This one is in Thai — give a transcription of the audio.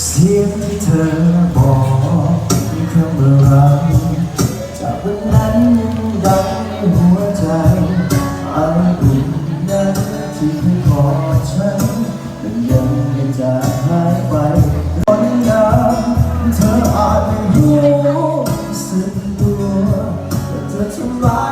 เสียงที่เธอบอกคำลาจากวันนั้นดังในหัวใจอารมณ์นั้นที่เคยขอฉันมันยังไม่จากหายไปตอนนั้นเธออาจไม่รู้สึกตัวแต่เธอทำลาย